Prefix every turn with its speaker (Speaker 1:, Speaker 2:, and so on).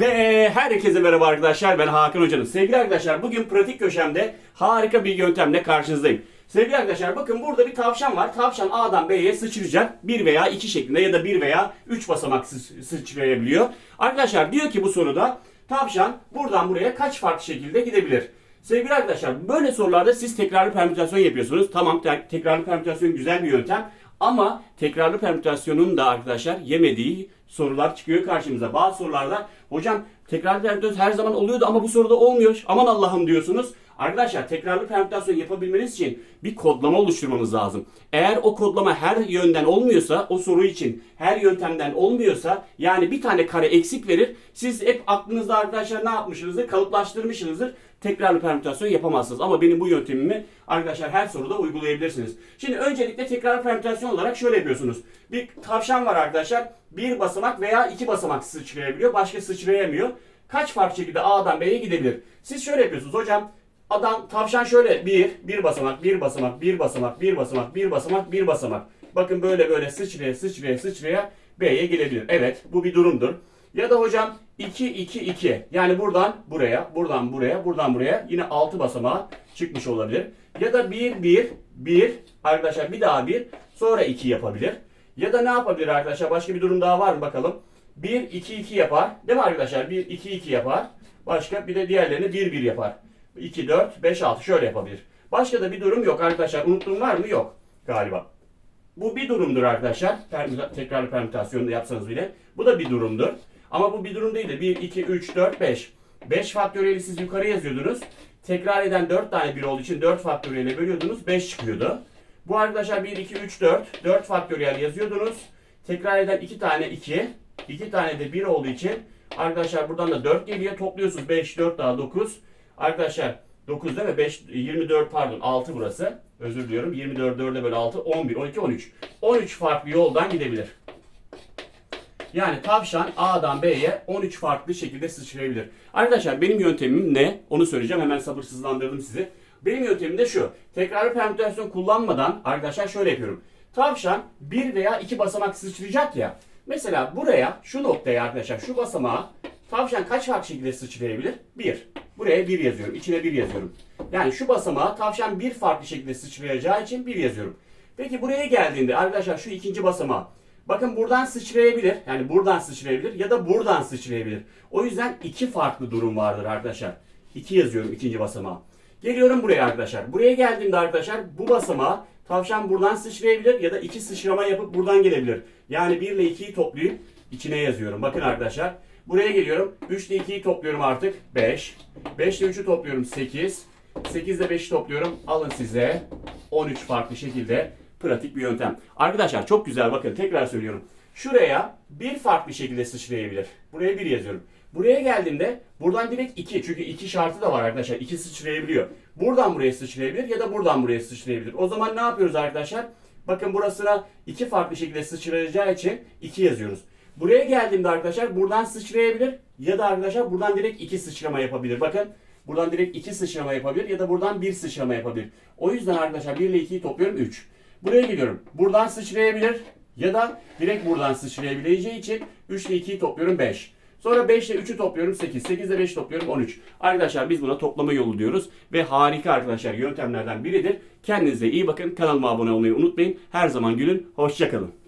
Speaker 1: Ve herkese merhaba arkadaşlar ben Hakan Hoca'nın. Sevgili arkadaşlar bugün pratik köşemde harika bir yöntemle karşınızdayım. Sevgili arkadaşlar bakın burada bir tavşan var. Tavşan A'dan B'ye sıçrayacak. 1 veya 2 şeklinde ya da 1 veya 3 basamak sı- sıçrayabiliyor. Arkadaşlar diyor ki bu soruda tavşan buradan buraya kaç farklı şekilde gidebilir? Sevgili arkadaşlar böyle sorularda siz tekrarlı permütasyon yapıyorsunuz. Tamam te- tekrarlı permütasyon güzel bir yöntem. Ama tekrarlı permütasyonun da arkadaşlar yemediği sorular çıkıyor karşımıza. Bazı sorularda hocam tekrarlı permütasyon her zaman oluyordu ama bu soruda olmuyor. Aman Allah'ım diyorsunuz. Arkadaşlar tekrarlı permütasyon yapabilmeniz için bir kodlama oluşturmanız lazım. Eğer o kodlama her yönden olmuyorsa, o soru için her yöntemden olmuyorsa yani bir tane kare eksik verir. Siz hep aklınızda arkadaşlar ne yapmışsınızdır? Kalıplaştırmışsınızdır. Tekrarlı permütasyon yapamazsınız. Ama benim bu yöntemimi arkadaşlar her soruda uygulayabilirsiniz. Şimdi öncelikle tekrarlı permütasyon olarak şöyle yapıyorsunuz. Bir tavşan var arkadaşlar. Bir basamak veya iki basamak sıçrayabiliyor. Başka sıçrayamıyor. Kaç farklı şekilde A'dan B'ye gidebilir? Siz şöyle yapıyorsunuz hocam. Adam tavşan şöyle bir, bir basamak, bir basamak, bir basamak, bir basamak, bir basamak, bir basamak. Bakın böyle böyle sıçraya sıçraya sıçraya B'ye gelebilir. Evet bu bir durumdur. Ya da hocam 2 2 2 yani buradan buraya, buradan buraya, buradan buraya yine 6 basamağa çıkmış olabilir. Ya da 1 1 1 arkadaşlar bir daha 1 sonra 2 yapabilir. Ya da ne yapabilir arkadaşlar? Başka bir durum daha var mı bakalım? 1 2 2 yapar. Değil mi arkadaşlar? 1 2 2 yapar. Başka bir de diğerlerini 1 1 yapar. 2 4 5 6 şöyle yapabilir. Başka da bir durum yok arkadaşlar. Unuttuğum var mı? Yok galiba. Bu bir durumdur arkadaşlar. Permüta- tekrarlı permütasyonu da yapsanız bile. Bu da bir durumdur. Ama bu bir durum değil de 1, 2, 3, 4, 5. 5 faktöriyeli siz yukarı yazıyordunuz. Tekrar eden 4 tane bir olduğu için 4 faktöriyle bölüyordunuz. 5 çıkıyordu. Bu arkadaşlar 1, 2, 3, 4. 4 faktöriyel yazıyordunuz. Tekrar eden 2 tane 2. 2 tane de 1 olduğu için arkadaşlar buradan da 4 geliyor. Topluyorsunuz 5, 4 daha 9. Arkadaşlar 9 değil mi? 5, 24 pardon 6 burası. Özür diliyorum. 24 4'e bölü 6 11, 12, 13. 13 farklı yoldan gidebilir. Yani tavşan A'dan B'ye 13 farklı şekilde sıçrayabilir. Arkadaşlar benim yöntemim ne? Onu söyleyeceğim. Hemen sabırsızlandırdım sizi. Benim yöntemim de şu. Tekrarlı permütasyon kullanmadan arkadaşlar şöyle yapıyorum. Tavşan bir veya iki basamak sıçrayacak ya. Mesela buraya şu noktaya arkadaşlar şu basamağa tavşan kaç farklı şekilde sıçrayabilir? Bir. Buraya bir yazıyorum. İçine bir yazıyorum. Yani şu basamağa tavşan bir farklı şekilde sıçrayacağı için bir yazıyorum. Peki buraya geldiğinde arkadaşlar şu ikinci basamağa Bakın buradan sıçrayabilir. Yani buradan sıçrayabilir ya da buradan sıçrayabilir. O yüzden iki farklı durum vardır arkadaşlar. İki yazıyorum ikinci basamağa. Geliyorum buraya arkadaşlar. Buraya geldiğimde arkadaşlar bu basamağa tavşan buradan sıçrayabilir ya da iki sıçrama yapıp buradan gelebilir. Yani 1 ile 2'yi toplayıp içine yazıyorum. Bakın arkadaşlar. Buraya geliyorum. 3 ile 2'yi topluyorum artık. 5. 5 ile 3'ü topluyorum 8. 8 ile 5'i topluyorum. Alın size 13 farklı şekilde pratik bir yöntem. Arkadaşlar çok güzel bakın tekrar söylüyorum. Şuraya bir farklı şekilde sıçrayabilir. Buraya bir yazıyorum. Buraya geldiğimde buradan direkt 2 çünkü 2 şartı da var arkadaşlar. 2 sıçrayabiliyor. Buradan buraya sıçrayabilir ya da buradan buraya sıçrayabilir. O zaman ne yapıyoruz arkadaşlar? Bakın burasına iki farklı şekilde sıçrayacağı için 2 yazıyoruz. Buraya geldiğimde arkadaşlar buradan sıçrayabilir ya da arkadaşlar buradan direkt 2 sıçrama yapabilir. Bakın buradan direkt 2 sıçrama yapabilir ya da buradan 1 sıçrama yapabilir. O yüzden arkadaşlar 1 ile 2'yi topluyorum 3. Buraya geliyorum. Buradan sıçrayabilir ya da direkt buradan sıçrayabileceği için 3 ile 2'yi topluyorum 5. Sonra 5 ile 3'ü topluyorum 8. 8 ile 5 topluyorum 13. Arkadaşlar biz buna toplama yolu diyoruz. Ve harika arkadaşlar yöntemlerden biridir. Kendinize iyi bakın. Kanalıma abone olmayı unutmayın. Her zaman gülün. Hoşçakalın.